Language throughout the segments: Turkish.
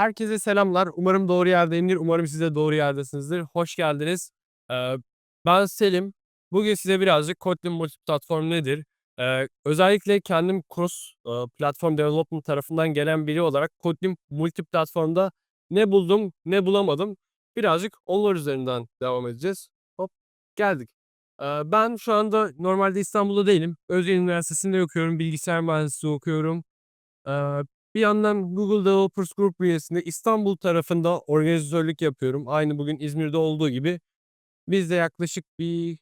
herkese selamlar. Umarım doğru yerdeyimdir. Umarım siz de doğru yerdesinizdir. Hoş geldiniz. Eee, ben Selim. Bugün size birazcık Kotlin multiplatform nedir? Eee, özellikle kendim cross, eee, platform development tarafından gelen biri olarak Kotlin multiplatformda ne buldum, ne bulamadım. Birazcık onlar üzerinden devam edeceğiz. Hop, geldik. Eee, ben şu anda normalde İstanbul'da değilim. Özyeğin Üniversitesi'nde okuyorum. Bilgisayar mühendisliği okuyorum. Bir yandan Google Developers Group bünyesinde İstanbul tarafında organizatörlük yapıyorum. Aynı bugün İzmir'de olduğu gibi. Biz de yaklaşık bir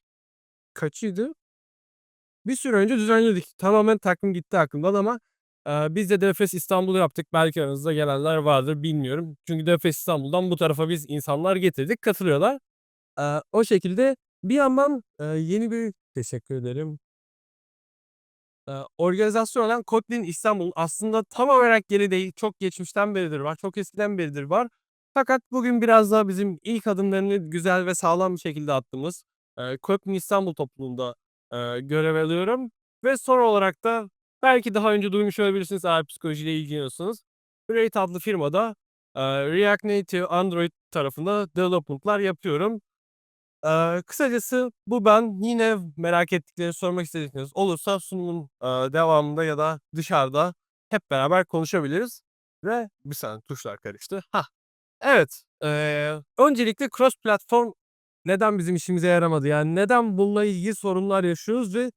kaçıydı? Bir süre önce düzenledik. Tamamen takvim gitti aklımdan ama eee, biz de Devfest İstanbul'u yaptık. Belki aranızda gelenler vardır bilmiyorum. Çünkü Devfest İstanbul'dan bu tarafa biz insanlar getirdik. Katılıyorlar. Eee, o şekilde bir yandan eee, yeni bir teşekkür ederim. Organizasyon olan Kotlin İstanbul aslında tam olarak yeni değil. Çok geçmişten beridir var. Çok eskiden beridir var. Fakat bugün biraz daha bizim ilk adımlarını güzel ve sağlam bir şekilde attığımız Kotlin İstanbul topluluğunda görev alıyorum. Ve son olarak da belki daha önce duymuş olabilirsiniz eğer psikolojiyle ilgileniyorsanız. Rate adlı firmada eee, React Native Android tarafında development'lar yapıyorum. Eee, kısacası bu ben. Yine merak ettikleriniz, sormak istedikleriniz olursa sunumun eee, devamında ya da dışarıda hep beraber konuşabiliriz. Ve bir saniye tuşlar karıştı. Hah. Evet. Eee, öncelikle cross platform neden bizim işimize yaramadı? Yani neden bununla ilgili sorunlar yaşıyoruz ve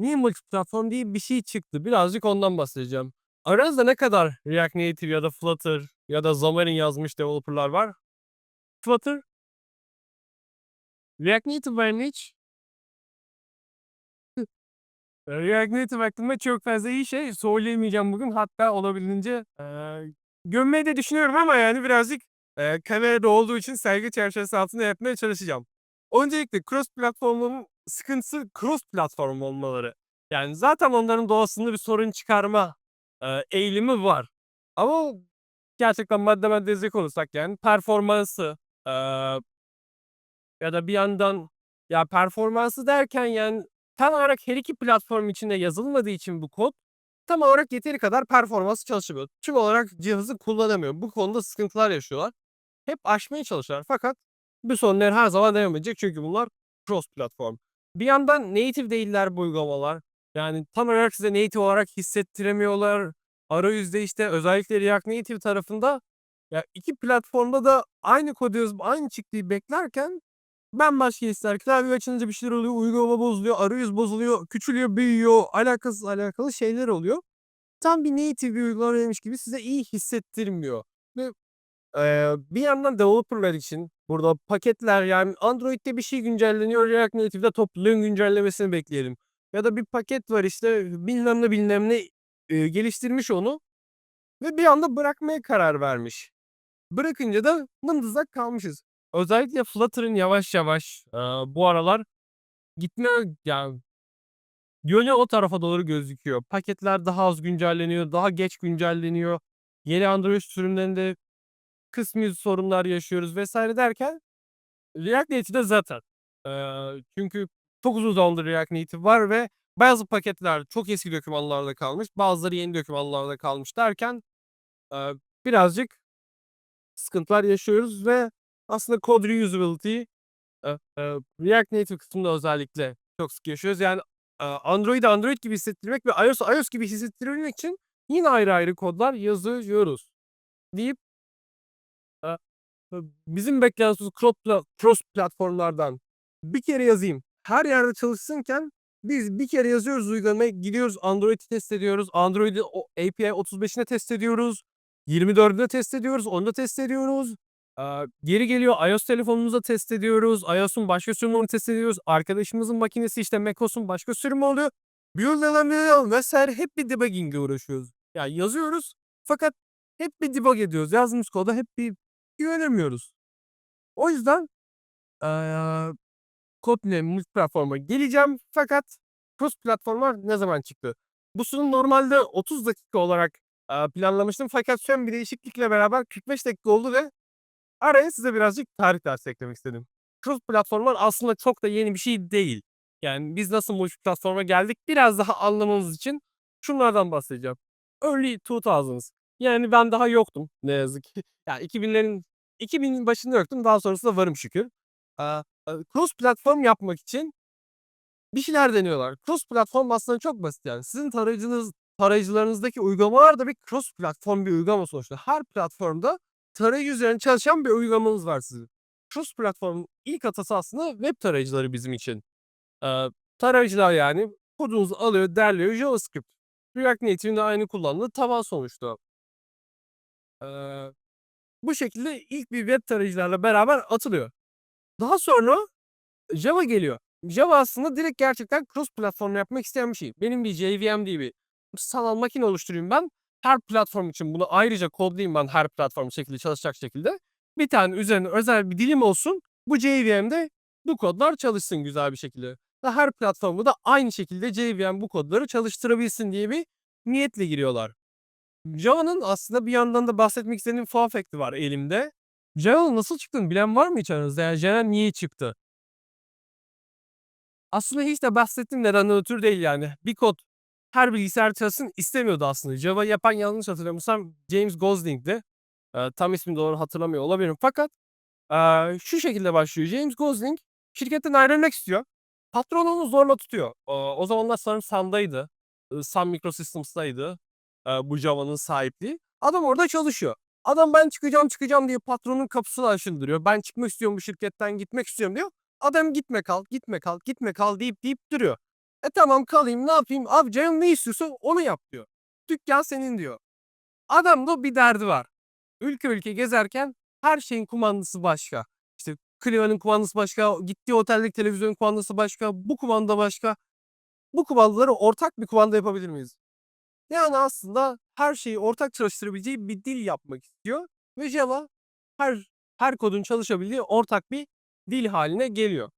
niye multiplatform diye bir şey çıktı? Birazcık ondan bahsedeceğim. Aranızda ne kadar React Native ya da Flutter ya da Xamarin yazmış developer'lar var? Flutter? React Native var mı hiç? React Native hakkında çok fazla iyi şey söyleyemeyeceğim bugün. Hatta olabildiğince eee, gömmeyi de düşünüyorum ama yani birazcık eee, kamerada olduğu için saygı çerçevesi altında yapmaya çalışacağım. Öncelikle cross platformun sıkıntısı cross platform olmaları. Yani zaten onların doğasında bir sorun çıkarma eee, eğilimi var. Ama gerçekten madde madde ezecek olursak yani performansı eee, ya da bir yandan ya performansı derken yani tam olarak her iki platform içinde yazılmadığı için bu kod tam olarak yeteri kadar performansı çalışmıyor. Tüm olarak cihazı kullanamıyor. Bu konuda sıkıntılar yaşıyorlar. Hep aşmaya çalışıyorlar fakat bu sorunlar her zaman devam edecek çünkü bunlar cross platform. Bir yandan native değiller bu uygulamalar. Yani tam olarak size native olarak hissettiremiyorlar. Arayüzde işte özellikle React Native tarafında ya iki platformda da aynı kodu yazıp aynı çıktığı beklerken bambaşka hisler. Klavye açınca bir şeyler oluyor, uygulama bozuluyor, arayüz bozuluyor, küçülüyor, büyüyor, alakasız alakalı şeyler oluyor. Tam bir native bir uygulamaymış gibi size iyi hissettirmiyor. Ve eee, bir yandan developer'lar için burada paketler yani Android'de bir şey güncelleniyor, React Native'de topluluğun güncellemesini bekleyelim. Ya da bir paket var işte bilmem ne bilmem ne eee, geliştirmiş onu ve bir anda bırakmaya karar vermiş. Bırakınca da mındızlak kalmışız. Özellikle Flutter'ın yavaş yavaş eee, bu aralar gitme yani yönü o tarafa doğru gözüküyor. Paketler daha az güncelleniyor, daha geç güncelleniyor. Yeni Android sürümlerinde kısmi sorunlar yaşıyoruz vesaire derken React Native'de zaten. Eee, çünkü çok uzun zamandır React Native var ve bazı paketler çok eski dokümanlarda kalmış, bazıları yeni dokümanlarda kalmış derken eee, birazcık sıkıntılar yaşıyoruz ve aslında code reusability eee, eee, React Native kısmında özellikle çok sık yaşıyoruz. Yani eee, Android'i Android gibi hissettirmek ve iOS'u iOS gibi hissettirebilmek için yine ayrı ayrı kodlar yazıyoruz deyip bizim beklentimiz cross pla cross platformlardan bir kere yazayım, her yerde çalışsınken biz bir kere yazıyoruz uygulamayı, gidiyoruz Android'i test ediyoruz. Android'i API 35'ine test ediyoruz. 24'ünde test ediyoruz, onda test ediyoruz. Geri geliyor iOS telefonumuzda test ediyoruz. iOS'un başka sürümünü test ediyoruz. Arkadaşımızın makinesi işte macOS'un başka sürümü oluyor. Build vs. hep bir debugging'e uğraşıyoruz. Yani yazıyoruz fakat hep bir debug ediyoruz. Yazdığımız koda hep bir güvenemiyoruz. O yüzden eee, Kotlin'e multiplatforma geleceğim fakat cross platformlar ne zaman çıktı? Bu sunum normalde 30 dakika olarak planlamıştım fakat son bir değişiklikle beraber 45 dakika oldu ve araya size birazcık tarih dersi eklemek istedim. Cross platformlar aslında çok da yeni bir şey değil. Yani biz nasıl multiplatforma geldik biraz daha anlamanız için şunlardan bahsedeceğim. Early 2000's Yani ben daha yoktum ne yazık ki. Ya 2000'lerin 2000'in başında yoktum. Daha sonrasında varım şükür. Iıı, cross platform yapmak için bir şeyler deniyorlar. Cross platform aslında çok basit yani. Sizin tarayıcınız tarayıcılarınızdaki uygulamalar da bir cross platform bir uygulama sonuçta. Her platformda tarayıcı üzerinde çalışan bir uygulamanız var sizin. Cross platform'un ilk atası aslında web tarayıcıları bizim için. Eee, tarayıcılar yani kodunuzu alıyor, derliyor JavaScript. React Native'in de aynı kullandığı taban sonuçta. Eee, bu şekilde ilk bir web tarayıcılarla beraber atılıyor. Daha sonra Java geliyor. Java aslında direkt gerçekten cross platform yapmak isteyen bir şey. Benim bir JVM diye bir sanal makine oluşturayım ben. Her platform için bunu ayrıca kodlayayım ben her platform şekilde çalışacak şekilde. Bir tane üzerine özel bir dilim olsun. Bu JVM'de bu kodlar çalışsın güzel bir şekilde. Ve her platformda da aynı şekilde JVM bu kodları çalıştırabilsin diye bir niyetle giriyorlar. Java'nın aslında bir yandan da bahsetmek istediğim fun fact'i var elimde. Java'nın nasıl çıktığını bilen var mı hiç aranızda? Yani Java niye çıktı? Aslında hiç de bahsettiğim nedenden ötürü değil yani. Bir kod her bilgisayar çalışsın istemiyordu aslında. Java yapan yanlış hatırlamıyorsam James Gosling'di. Eee, tam ismini doğru hatırlamıyor olabilirim fakat, eee, şu şekilde başlıyor. James Gosling şirketten ayrılmak istiyor. Patron onu zorla tutuyor. Ooo, o zamanlar sanırım Sun'daydı. Iıı, Sun Microsystems'taydı, eee, bu Java'nın sahipliği. Adam orada çalışıyor. Adam ben çıkacağım çıkacağım diye patronun kapısını aşındırıyor. Ben çıkmak istiyorum bu şirketten gitmek istiyorum diyor. Adam gitme kal, gitme kal, gitme kal deyip deyip duruyor. E tamam kalayım ne yapayım? Abi canım ne istiyorsa onu yap diyor. Dükkân senin diyor. Adamda bir derdi var. Ülke ülke gezerken her şeyin kumandası başka. İşte klimanın kumandası başka, gittiği oteldeki televizyonun kumandası başka, bu kumanda başka. Bu kumandaları ortak bir kumanda yapabilir miyiz? Yani aslında her şeyi ortak çalıştırabileceği bir dil yapmak istiyor ve Java her her kodun çalışabildiği ortak bir dil haline geliyor.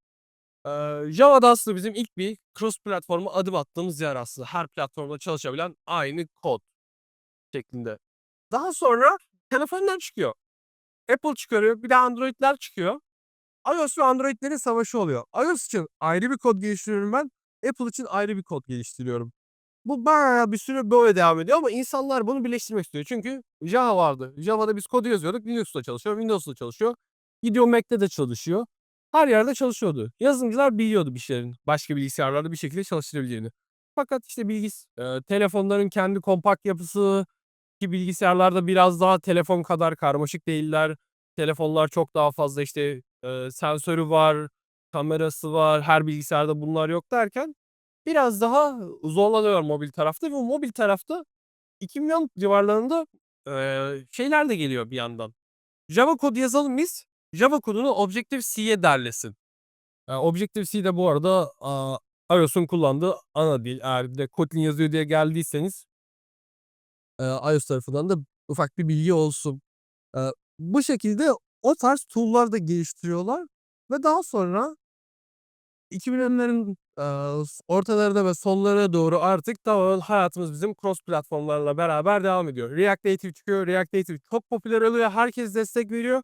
Eee, Java'da aslında bizim ilk bir cross platform'a adım attığımız yer aslında. Her platformda çalışabilen aynı kod şeklinde. Daha sonra telefonlar çıkıyor. Apple çıkarıyor, bir de Android'ler çıkıyor. iOS ve Android'lerin savaşı oluyor. iOS için ayrı bir kod geliştiriyorum ben. Apple için ayrı bir kod geliştiriyorum. Bu bayağı bir süre böyle devam ediyor ama insanlar bunu birleştirmek istiyor. Çünkü Java vardı. Java'da biz kodu yazıyorduk. Linux'ta çalışıyor, Windows'ta çalışıyor. Gidiyor Mac'te de çalışıyor. Her yerde çalışıyordu. Yazılımcılar biliyordu bir şeylerin başka bilgisayarlarda bir şekilde çalıştırabileceğini. Fakat işte bilgis eee, telefonların kendi kompakt yapısı ki bilgisayarlarda biraz daha telefon kadar karmaşık değiller. Telefonlar çok daha fazla işte, eee, sensörü var, kamerası var. Her bilgisayarda bunlar yok derken biraz daha zorlanıyor mobil tarafta ve mobil tarafta 2010 civarlarında, eee, şeyler de geliyor bir yandan. Java kodu yazalım biz. Java kodunu Objective-C'ye derlesin. Eee, Objective-C de bu arada, aaa, iOS'un kullandığı ana dil. Eğer de Kotlin yazıyor diye geldiyseniz eee, iOS tarafından da ufak bir bilgi olsun. Eee, bu şekilde o tarz tool'lar da geliştiriyorlar ve daha sonra 2010'ların, eee, s ortalarına ve sonlarına doğru artık tamamen hayatımız bizim cross platformlarla beraber devam ediyor. React Native çıkıyor. React Native çok popüler oluyor. Herkes destek veriyor.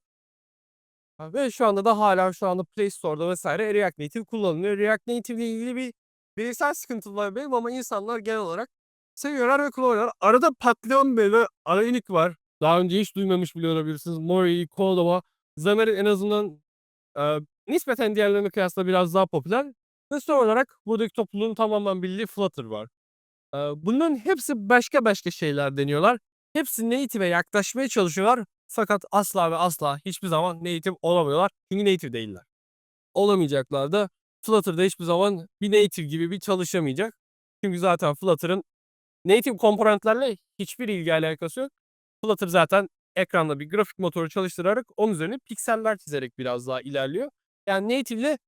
Ve şu anda da hâlâ şu anda Play Store'da vs. React Native kullanılıyor. React Native ile ilgili bir bireysel sıkıntım var benim ama insanlar genel olarak seviyorlar ve kullanıyorlar. Arada patlayan böyle Ionic var. Daha önce hiç duymamış bile olabilirsiniz. Mori, Cordova, Xamarin en azından, eee, nispeten diğerlerine kıyasla biraz daha popüler ve son olarak buradaki topluluğun tamamen bildiği Flutter var. Eee, bunların hepsi başka başka şeyler deniyorlar. Hepsi native'e yaklaşmaya çalışıyorlar fakat asla ve asla hiçbir zaman native olamıyorlar. Çünkü native değiller. Olamayacaklar da. Flutter da hiçbir zaman bir native gibi bir çalışamayacak. Çünkü zaten Flutter'ın native komponentlerle hiçbir ilgi alakası yok. Flutter zaten ekranda bir grafik motoru çalıştırarak onun üzerine pikseller çizerek biraz daha ilerliyor. Yani native'le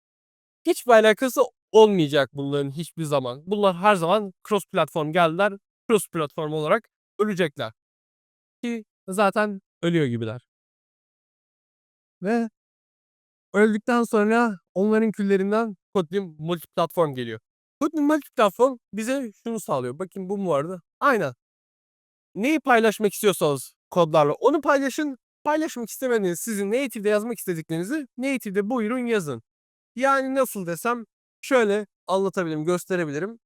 hiçbir alakası olmayacak bunların hiçbir zaman. Bunlar her zaman cross platform geldiler. Cross platform olarak ölecekler. Ki zaten ölüyor gibiler. Ve öldükten sonra onların küllerinden Kotlin multiplatform geliyor. Kotlin multiplatform bize şunu sağlıyor. Bakayım bu mu vardı? Aynen. Neyi paylaşmak istiyorsanız kodlarla onu paylaşın. Paylaşmak istemediğiniz, sizin native'de yazmak istediklerinizi native'de buyurun yazın. Yani nasıl desem şöyle anlatabilirim, gösterebilirim.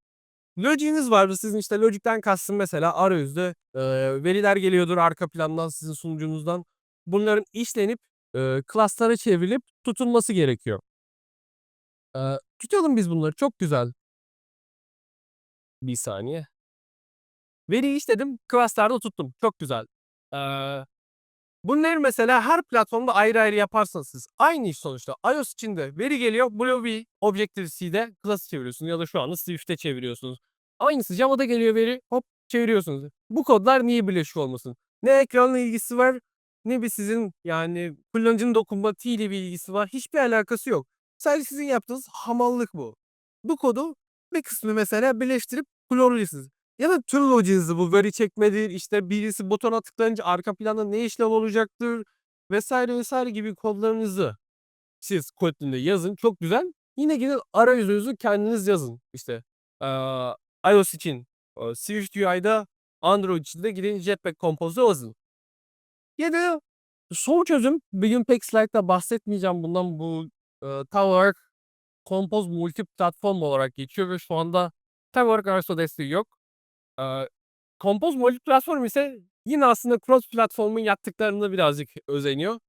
Logic'iniz vardır. Sizin işte Logic'ten kastım mesela arayüzde e, veriler geliyordur arka plandan sizin sunucunuzdan. Bunların işlenip e, class'lara çevrilip tutulması gerekiyor. E, tutalım biz bunları. Çok güzel. Bir saniye. Veriyi işledim. Class'larda tuttum. Çok güzel. Eee bunları mesela her platformda ayrı ayrı yaparsanız siz aynı iş sonuçta. iOS için de veri geliyor. Blobby, Objective-C'de class'ı çeviriyorsunuz ya da şu anda Swift'te çeviriyorsunuz. Aynısı Java'da geliyor veri hop çeviriyorsunuz. Bu kodlar niye birleşik olmasın? Ne ekranla ilgisi var ne bir sizin yani kullanıcının dokunmatiğiyle bir ilgisi var. Hiçbir alakası yok. Sadece sizin yaptığınız hamallık bu. Bu kodu bir kısmı mesela birleştirip kullanabilirsiniz. Ya da tüm logicinizi bu veri çekmedir, işte birisi butona tıklayınca arka planda ne işlem olacaktır vesaire vesaire gibi kodlarınızı siz Kotlin'de yazın. Çok güzel. Yine gidin arayüzünüzü kendiniz yazın. İşte eee, iOS için eee, Swift UI'da Android için de gidin Jetpack Compose'da yazın. Ya da son çözüm, bir gün pek slaytta bahsetmeyeceğim bundan bu eee tam olarak Compose multi platform olarak geçiyor ve şu anda tam olarak arayüzde desteği yok. Eee, Compose multi platform ise yine aslında cross platformun yaptıklarına birazcık özeniyor.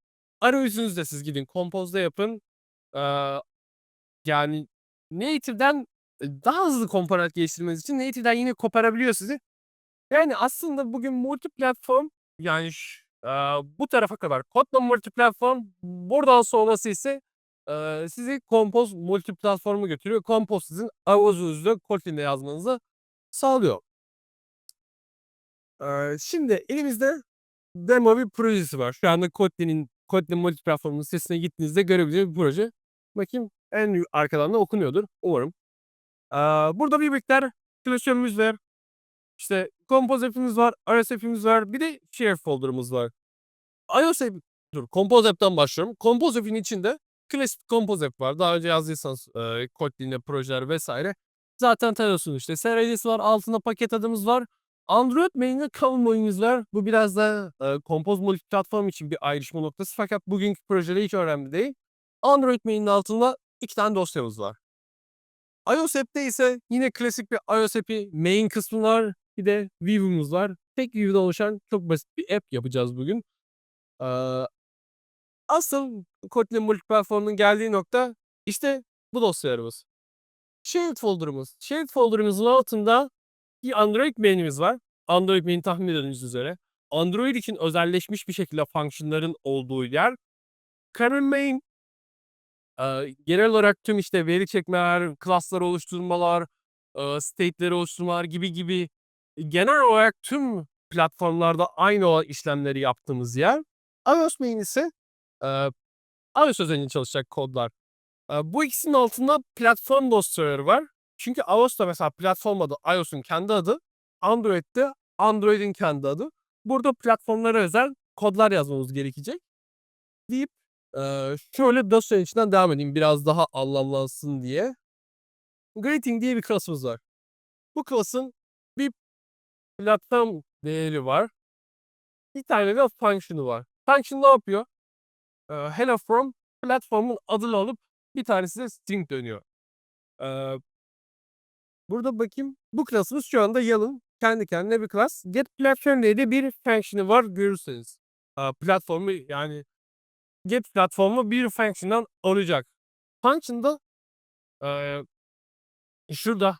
Arayüzünüzde siz gidin Compose'da yapın. Eee, yani native'den daha hızlı komponent geliştirmeniz için native'den yine koparabiliyor sizi. Yani aslında bugün multi platform yani ş eee, bu tarafa kadar Kotlin multi platform buradan sonrası ise eee, sizi Compose multi platform'a götürüyor. Compose sizin arayüzünüzde Kotlin'de yazmanızı sağlıyor. Şimdi elimizde demo bir projesi var. Şu anda Kotlin'in Kotlin multi platformunun sitesine gittiğinizde görebileceğiniz bir proje. Bakayım en arkadan da okunuyordur umarım. Burada bir miktar klasörümüz var. İşte Compose app'imiz var, iOS app'imiz var. Bir de share folder'ımız var. iOS app dur Compose app'ten başlıyorum. Compose app'in içinde klasik Compose app var. Daha önce yazdıysanız eee, Kotlin'de projeler vs. zaten tanıyorsunuz işte. SRI'si var, altında paket adımız var. Android main'de Convoy'umuz var. Bu biraz da Compose multi platform için bir ayrışma noktası fakat bugünkü projede hiç önemli değil. Android main'in altında 2 tane dosyamız var. iOS app'te ise yine klasik bir iOS app'i main kısmı var. Bir de view'umuz var. Tek view'den oluşan çok basit bir app yapacağız bugün. Eee, asıl Kotlin multi platformunun geldiği nokta işte bu dosyalarımız. Shared folder'ımız. Shared folder'ımızın altında bir Android main'imiz var. Android main tahmin edildiğiniz üzere. Android için özelleşmiş bir şekilde fonksiyonların olduğu yer. Current main eee, genel olarak tüm işte veri çekmeler, class'lar oluşturmalar, eee, state'leri oluşturmalar gibi gibi genel olarak tüm platformlarda aynı olan işlemleri yaptığımız yer. iOS main ise eee, iOS özelinde çalışacak kodlar. Eee, bu ikisinin altında platform dosyaları var. Çünkü iOS'ta mesela platform adı iOS'un kendi adı, Android'de Android'in kendi adı. Burada platformlara özel kodlar yazmamız gerekecek. Deyip şöyle dosyanın içinden devam edeyim biraz daha anlamlansın diye. Greeting diye bir class'ımız var. Bu class'ın bir platform değeri var. Bir tane de function'ı var. Function ne yapıyor? Hello from platformun adını alıp bir tanesi de string dönüyor. Burada bakayım. Bu class'ımız şu anda yalın kendi kendine bir class. Get platform diye de bir function'ı var görürseniz. Platformu yani get platformu bir function'dan alacak. Function'da eee şurada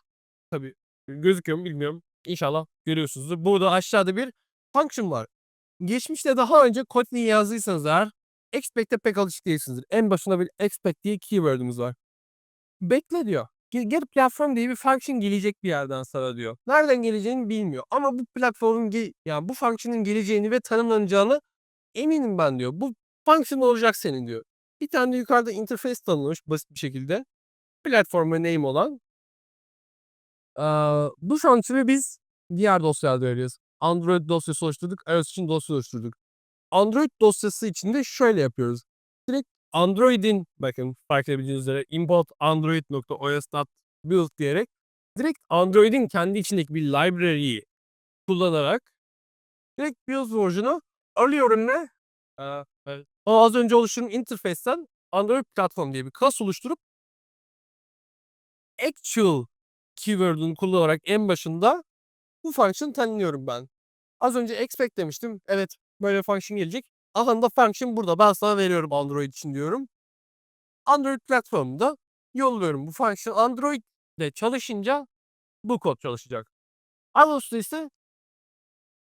tabii gözüküyor mu bilmiyorum. İnşallah görüyorsunuzdur. Burada aşağıda bir function var. Geçmişte daha önce Kotlin yazdıysanız eğer expect'e pek alışık değilsinizdir. En başında bir expect diye keyword'ümüz var. Bekle diyor. Ge get platform diye bir function gelecek bir yerden sana diyor. Nereden geleceğini bilmiyor ama bu platformun yani bu function'ın geleceğini ve tanımlanacağını eminim ben diyor. Bu function olacak senin diyor. Bir tane de yukarıda interface tanımlamış basit bir şekilde. Platform ve name olan. Aaa, bu function'ı biz diğer dosyalarda veriyoruz. Android dosyası oluşturduk, iOS için dosya oluşturduk. Android dosyası için de şöyle yapıyoruz. Direkt Android'in bakın fark edebildiğiniz üzere import android.os.build diyerek direkt Android'in kendi içindeki bir library'yi kullanarak direkt build version'u alıyorum ve o az önce oluşturduğum interface'ten Android platform diye bir class oluşturup actual keyword'ünü kullanarak en başında bu function tanımlıyorum ben. Az önce expect demiştim. Evet böyle function gelecek. Aha da function burada. Ben sana veriyorum Android için diyorum. Android platformunda yolluyorum. Bu function Android'de çalışınca bu kod çalışacak. iOS'ta ise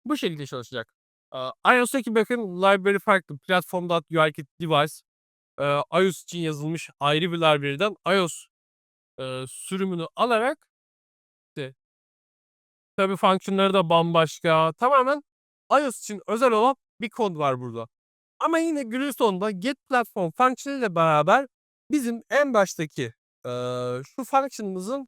bu şekilde çalışacak. Ee, iOS'taki bakın library farklı. Platform.ui device. İOS için yazılmış ayrı bir library'den iOS sürümünü alarak işte tabii fonksiyonları da bambaşka. Tamamen iOS için özel olan bir kod var burada. Ama yine günün sonunda get platform fonksiyonu ile beraber bizim en baştaki e, şu fonksiyonumuzun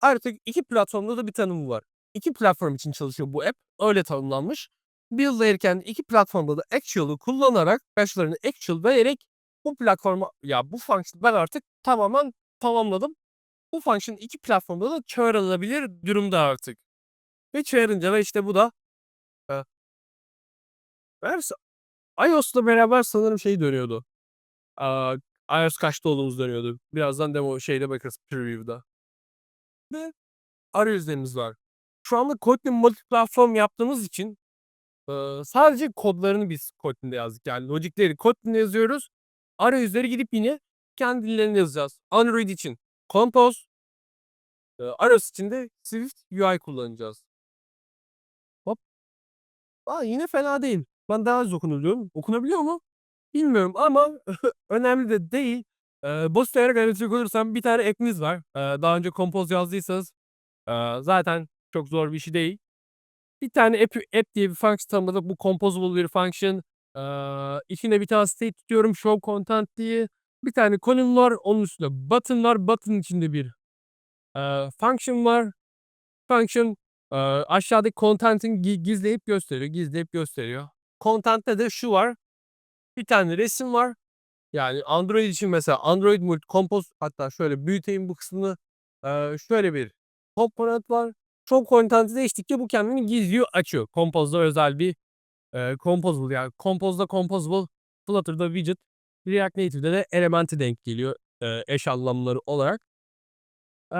artık iki platformda da bir tanımı var. İki platform için çalışıyor bu app. Öyle tanımlanmış. Build'layırken iki platformda da actual'ı kullanarak başlarını actual vererek bu platforma ya bu function ben artık tamamen tamamladım. Bu function iki platformda da çağrılabilir durumda artık. Ve çağırınca da işte bu da iOS'la beraber sanırım şey dönüyordu. Aa, iOS kaçta olduğumuz dönüyordu. Birazdan demo şeyde bakarız preview'da. Ve arayüzlerimiz var. Şu anda Kotlin multiplatform yaptığımız için sadece kodlarını biz Kotlin'de yazdık. Yani logikleri Kotlin'de yazıyoruz. Arayüzleri gidip yine kendi dillerinde yazacağız. Android için Compose, e, için de Swift UI kullanacağız. Hop. Aa, yine fena değil. Ben daha az okunuluyorum. Okunabiliyor mu? Bilmiyorum ama önemli de değil. Ee, basit olarak anlatacak olursam bir tane app'imiz var. Ee, daha önce Compose yazdıysanız ee, zaten çok zor bir şey değil. Bir tane app, app diye bir function tanımladık. Bu composable bir function. Ee, içine bir tane state tutuyorum. Show content diye. Bir tane column var. Onun üstünde button var. Button içinde bir e, function var. Function e, aşağıdaki content'in gi- gizleyip gösteriyor. Gizleyip gösteriyor. Content'te de şu var. Bir tane resim var. Yani Android için mesela Android Multi Compose hatta şöyle büyüteyim bu kısmını. Şöyle bir komponent var. Çok content'i değiştikçe bu kendini gizliyor, açıyor. Compose'da özel bir e, composable yani Compose'da composable, Flutter'da widget, React Native'de de elementi denk geliyor e, eş anlamları olarak. E,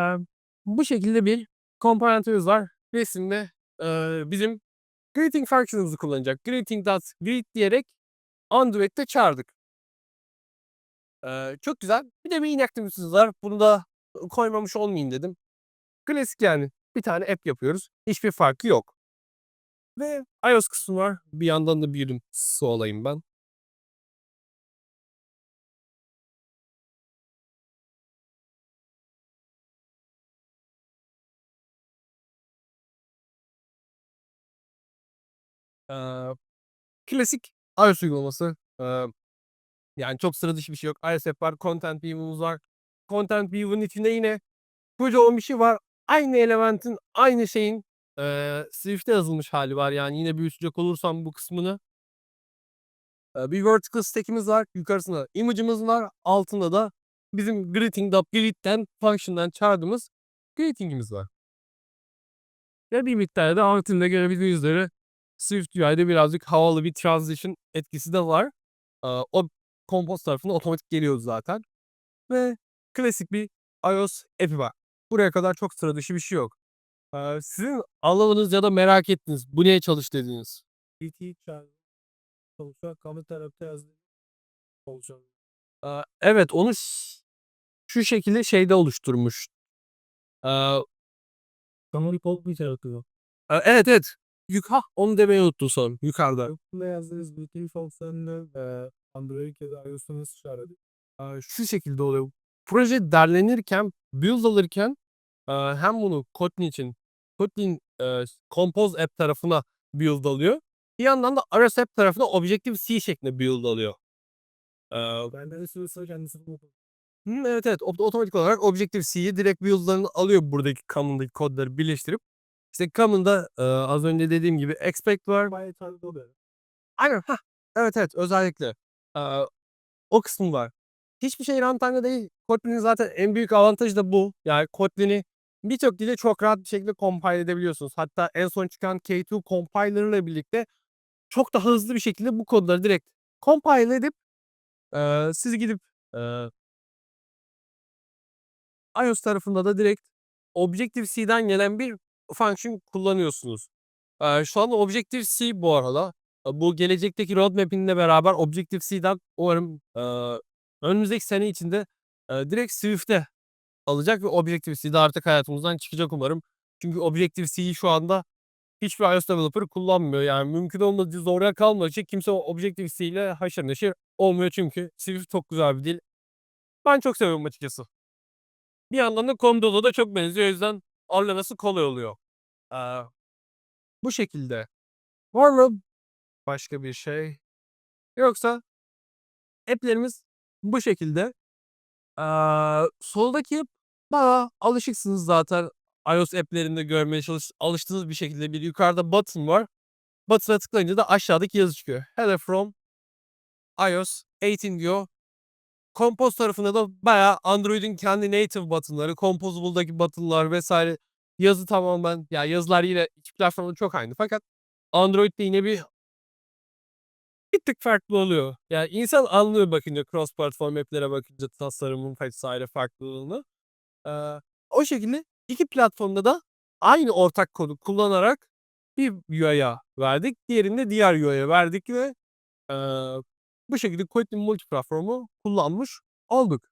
bu şekilde bir komponentimiz var. Resimde e, bizim greeting function'ımızı kullanacak. Greeting.greet diyerek Android'de çağırdık. Ee, çok güzel. Bir de main activity'miz var. Bunu da koymamış olmayayım dedim. Klasik yani. Bir tane app yapıyoruz. Hiçbir farkı yok. Ve iOS kısmı var. Bir yandan da bir ürün su olayım ben. Ee, klasik iOS uygulaması. Ee, yani çok sıra dışı bir şey yok. app var. Content view'umuz var. Content view'un içinde yine kocaman bir şey var. Aynı elementin, aynı şeyin eee Swift'te yazılmış hali var. Yani yine büyütecek olursam bu kısmını. Eee, bir vertical stack'imiz var. Yukarısında image'ımız var. Altında da bizim greeting.greet'ten function'dan çağırdığımız greeting'imiz var. Ve bir miktarda altında görebildiğiniz üzere Swift UI'de birazcık havalı bir transition etkisi de var. O Compose tarafında otomatik geliyor zaten. Ve klasik bir iOS app'i var. Buraya kadar çok sıra dışı bir şey yok. Sizin anlamadığınız ya da merak ettiğiniz, bu neye çalış? PT çağrı çalışıyor. Kamu tarafta yazdığı olacak. Evet onu şu şekilde şeyde oluşturmuş. Kamu bir tarafı. evet evet. Yuk hah, onu demeyi unuttum son yukarıda. Burada yazdığınız bütün fonksiyonları eee Android ya da iOS'ta nasıl çağırdı? Şu şekilde oluyor. Proje derlenirken, build alırken hem bunu Kotlin için Kotlin eee, Compose app tarafına build alıyor. Bir yandan da iOS app tarafına Objective-C şeklinde build alıyor. Ben de sırası kendisi bu. Hımm, evet, evet. Ot otomatik olarak Objective-C'yi direkt build'larını alıyor buradaki common'daki kodları birleştirip. İşte common'da, eee, az önce dediğim gibi expect var. Bayağı oluyor. Aynen, hah. Evet, evet, özellikle. Eee, o kısmı var. Hiçbir şey runtime'da değil. Kotlin'in zaten en büyük avantajı da bu. Yani Kotlin'i birçok dile çok rahat bir şekilde compile edebiliyorsunuz. Hatta en son çıkan K2 compiler'ıyla birlikte çok daha hızlı bir şekilde bu kodları direkt compile edip, eee, siz gidip, eee iOS tarafında da direkt Objective-C'den gelen bir function kullanıyorsunuz. Eee, şu anda Objective-C bu arada. Bu gelecekteki roadmap'inle beraber Objective-C'den umarım, eee, önümüzdeki sene içinde, direkt Swift'e alacak ve Objective-C artık hayatımızdan çıkacak umarım. Çünkü Objective-C'yi şu anda hiçbir iOS developer kullanmıyor. Yani mümkün olmadığı zoruna kalmadığı için kimse Objective-C ile haşır neşir olmuyor çünkü Swift çok güzel bir dil. Ben çok seviyorum açıkçası. Bir yandan da Condo'la da çok benziyor. O yüzden anlaması kolay oluyor. Eee, bu şekilde. Var mı başka bir şey? Yoksa app'lerimiz bu şekilde. Eee, soldaki bayağı alışıksınız zaten iOS app'lerinde görmeye çalış alıştığınız bir şekilde bir yukarıda button var. Button'a tıklayınca da aşağıdaki yazı çıkıyor. Hello from iOS 18 diyor. Compose tarafında da bayağı Android'in kendi native button'ları, Composable'daki button'lar vs. yazı tamamen ya yazılar yine iki platformda çok aynı fakat Android'de yine bir bir tık farklı oluyor. Yani insan anlıyor bakınca cross platform app'lere bakınca tasarımın vs. farklılığını. Eee, o şekilde iki platformda da aynı ortak kodu kullanarak bir UI'ya verdik. Diğerini de diğer UI'ya verdik ve, eee, bu şekilde Kotlin multiplatform'u kullanmış olduk.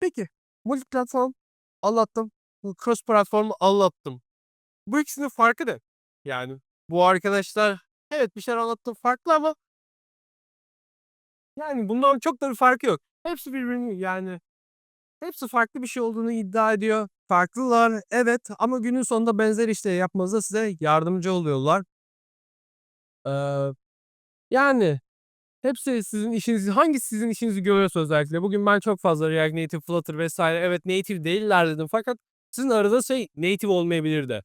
Peki, multiplatform anlattım. Bu cross platform'u anlattım. Bu ikisinin farkı ne? Yani bu arkadaşlar evet bir şeyler anlattım farklı ama yani bundan çok da bir farkı yok. Hepsi birbirini yani hepsi farklı bir şey olduğunu iddia ediyor. Farklılar evet ama günün sonunda benzer işleri yapmanıza size yardımcı oluyorlar. Eee, yani hepsi sizin işinizi hangisi sizin işinizi görüyorsa özellikle. Bugün ben çok fazla React Native, Flutter vs. evet native değiller dedim fakat sizin aradığınız şey native olmayabilir de.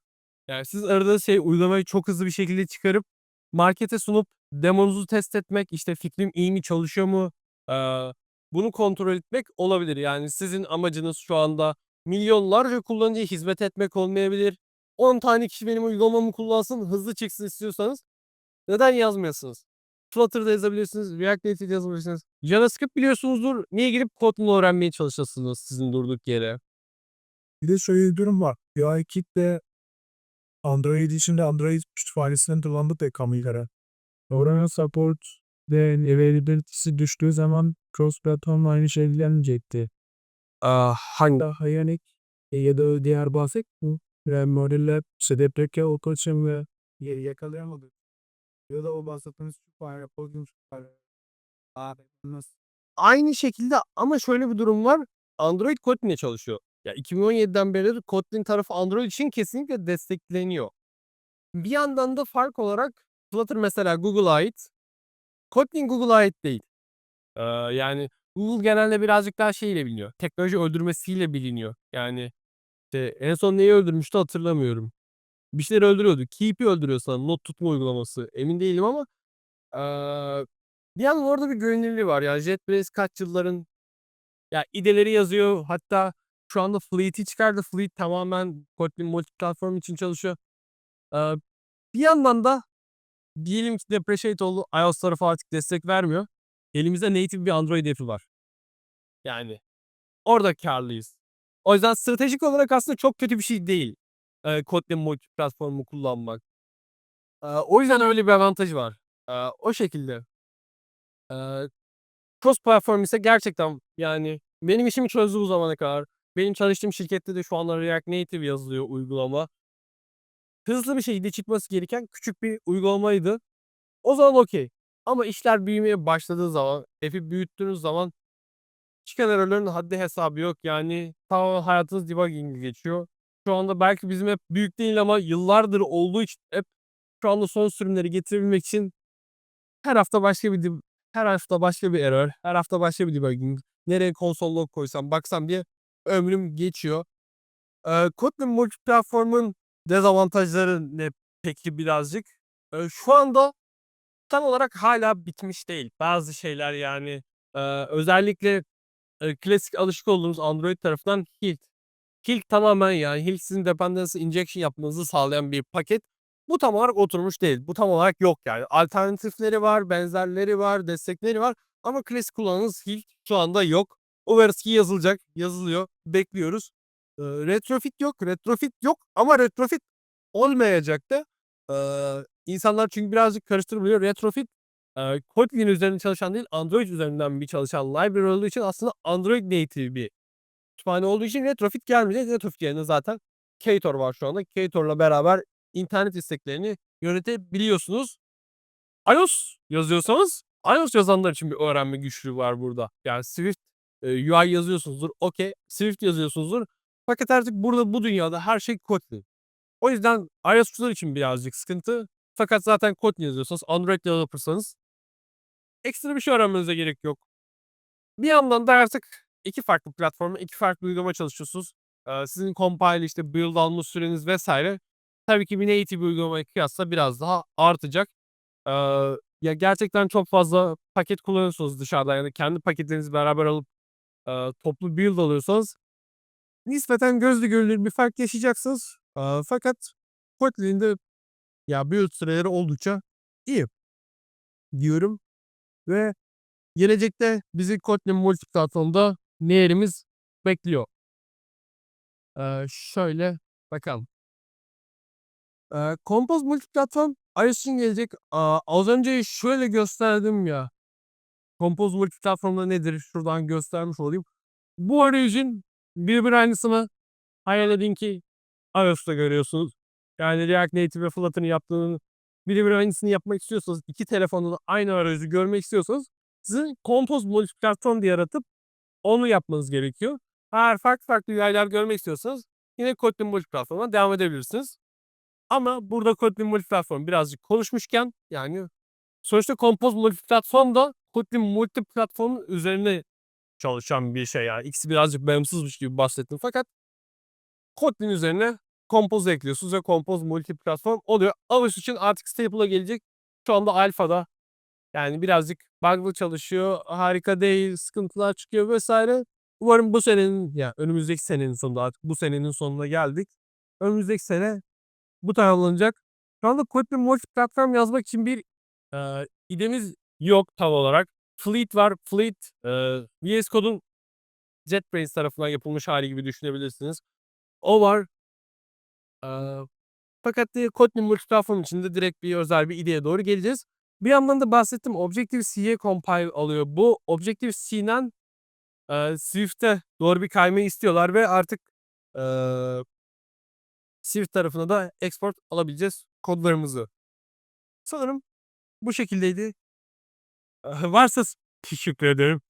Yani sizin aradığınız şey uygulamayı çok hızlı bir şekilde çıkarıp markete sunup demonuzu test etmek, işte fikrim iyi mi, çalışıyor mu, eee, bunu kontrol etmek olabilir. Yani sizin amacınız şu anda milyonlarca kullanıcıya hizmet etmek olmayabilir. 10 tane kişi benim uygulamamı kullansın, hızlı çıksın istiyorsanız neden yazmıyorsunuz? Flutter'da yazabilirsiniz, React Native'de yazabilirsiniz. JavaScript biliyorsunuzdur. Niye girip Kotlin öğrenmeye çalışasınız sizin durduk yere? Bir de şöyle bir durum var. UI Kit'le Android içinde Android kütüphanesinden kullandık da kamilere. Oranın support ve availability'si düştüğü zaman cross platformla aynı şey gelmeyecekti. Aaa, hangi? Hatta Hyanix e, ya da diğer bahset bu. Yani modelle Step'teki o koçun ve yeri yakalayamadı. Ya da o bahsettiğimiz kütüphane, Podium kütüphane. Abi nasıl? Aynı şekilde ama şöyle bir durum var. Android Kotlin'le çalışıyor. Ya 2017'den beri Kotlin tarafı Android için kesinlikle destekleniyor. Bir yandan da fark olarak Flutter mesela Google'a ait. Kotlin Google'a ait değil. Eee, yani Google genelde birazcık daha şeyle biliniyor. Teknoloji öldürmesiyle biliniyor. Yani işte en son neyi öldürmüştü hatırlamıyorum. Bir şeyleri öldürüyordu. Keep'i öldürüyor sanırım. Not tutma uygulaması. Emin değilim ama eee, bir yandan orada bir güvenilirliği var. Yani JetBrains kaç yılların ya ideleri yazıyor. Hatta şu anda Fleet'i çıkardı. Fleet tamamen Kotlin multiplatform için çalışıyor. Eee, bir yandan da diyelim ki depreciate oldu. iOS tarafı artık destek vermiyor. Elimizde native bir Android app'i var. Yani orada kârlıyız. O yüzden stratejik olarak aslında çok kötü bir şey değil. Eee, Kotlin multiplatformu kullanmak. Eee, o yüzden öyle bir avantajı var. Eee, o şekilde. Eee, cross platform ise gerçekten yani benim işimi çözdü bu zamana kadar. Benim çalıştığım şirkette de şu anda React Native yazılıyor uygulama. Hızlı bir şekilde çıkması gereken küçük bir uygulamaydı. O zaman okay. Ama işler büyümeye başladığı zaman, app'i büyüttüğünüz zaman çıkan error'ların haddi hesabı yok. Yani tamamen hayatınız debugging'le geçiyor. Şu anda belki bizim app büyük değil ama yıllardır olduğu için app şu anda son sürümleri getirebilmek için her hafta başka bir her hafta başka bir error, her hafta başka bir debugging, nereye console log koysam, baksam diye ömrüm geçiyor. Eee, Kotlin multiplatform'un dezavantajları ne peki birazcık? Eee, şu anda tam olarak hâlâ bitmiş değil. Bazı şeyler yani, eee, özellikle, eee, klasik alışık olduğumuz Android tarafından Hilt. Hilt tamamen yani Hilt sizin dependency injection yapmanızı sağlayan bir paket. Bu tam olarak oturmuş değil. Bu tam olarak yok yani. Alternatifleri var, benzerleri var, destekleri var ama klasik kullandığınız Hilt şu anda yok. Umarız ki yazılacak, yazılıyor, bekliyoruz. Eee, retrofit yok, retrofit yok ama retrofit olmayacak da. Eee, insanlar çünkü birazcık karıştırabiliyor. Retrofit, eee, Kotlin üzerinde çalışan değil, Android üzerinden bir çalışan library olduğu için aslında Android native bir kütüphane olduğu için retrofit gelmeyecek. Retrofit yerine zaten Ktor var şu anda. Ktor'la beraber internet isteklerini yönetebiliyorsunuz. iOS yazıyorsanız iOS yazanlar için bir öğrenme güçlüğü var burada. Yani Swift, eee, UI yazıyorsunuzdur, okay. Swift yazıyorsunuzdur. Fakat artık burada bu dünyada her şey Kotlin. O yüzden iOS'cular için birazcık sıkıntı. Fakat zaten Kotlin yazıyorsanız, Android developer'sanız ekstra bir şey öğrenmenize gerek yok. Bir yandan da artık 2 farklı platformda 2 farklı uygulama çalışıyorsunuz. Eee, sizin compile, işte build alma süreniz vs. tabii ki bir native uygulamaya kıyasla biraz daha artacak. Eee, ya gerçekten çok fazla paket kullanıyorsanız dışarıdan ya da kendi paketlerinizi beraber alıp, eee, toplu build alıyorsanız nispeten gözle görülür bir fark yaşayacaksınız. Eee, fakat Kotlin'in de ya build süreleri oldukça iyi diyorum ve gelecekte bizi Kotlin multi nelerimiz bekliyor? Eee, şöyle bakalım. Eee, Compose multi platform iOS için gelecek. Aaa, az önce şöyle gösterdim ya. Compose multi platformda nedir? Şuradan göstermiş olayım. Bu arayüzün birebir aynısını hayal edin ki iOS'ta görüyorsunuz. Yani React Native ve Flutter'ın yaptığının birebir aynısını yapmak istiyorsanız, 2 telefonda da aynı arayüzü görmek istiyorsanız sizin Compose multi platform diye yaratıp onu yapmanız gerekiyor. Eğer farklı farklı UI'ler görmek istiyorsanız yine Kotlin multi platform'a devam edebilirsiniz. Ama burada Kotlin multi platform birazcık konuşmuşken yani sonuçta Compose multi platform da Kotlin multi platformun üzerine çalışan bir şey yani. İkisi birazcık bağımsızmış gibi bahsettim fakat Kotlin üzerine Compose ekliyorsunuz ve Compose multi platform oluyor. iOS için artık stable'a gelecek. Şu anda alfada. Yani birazcık bug'lı çalışıyor, harika değil, sıkıntılar çıkıyor vs. Umarım bu senenin ya önümüzdeki senenin sonunda artık bu senenin sonuna geldik. Önümüzdeki sene bu tamamlanacak. Şu anda Kotlin multi platform yazmak için bir, eee, idemiz yok tam olarak. Fleet var. Fleet, eee, VS Code'un JetBrains tarafından yapılmış hâli gibi düşünebilirsiniz. O var. Eee, fakat Kotlin multi platform için de direkt bir özel bir IDE'ye doğru geleceğiz. Bir yandan da bahsettim Objective-C'ye compile alıyor. Bu Objective-C'den, eee, Swift'e doğru bir kaymayı istiyorlar ve artık, eee Swift tarafına da export alabileceğiz kodlarımızı. Sanırım bu şekildeydi. Eee, varsa teşekkür ederim.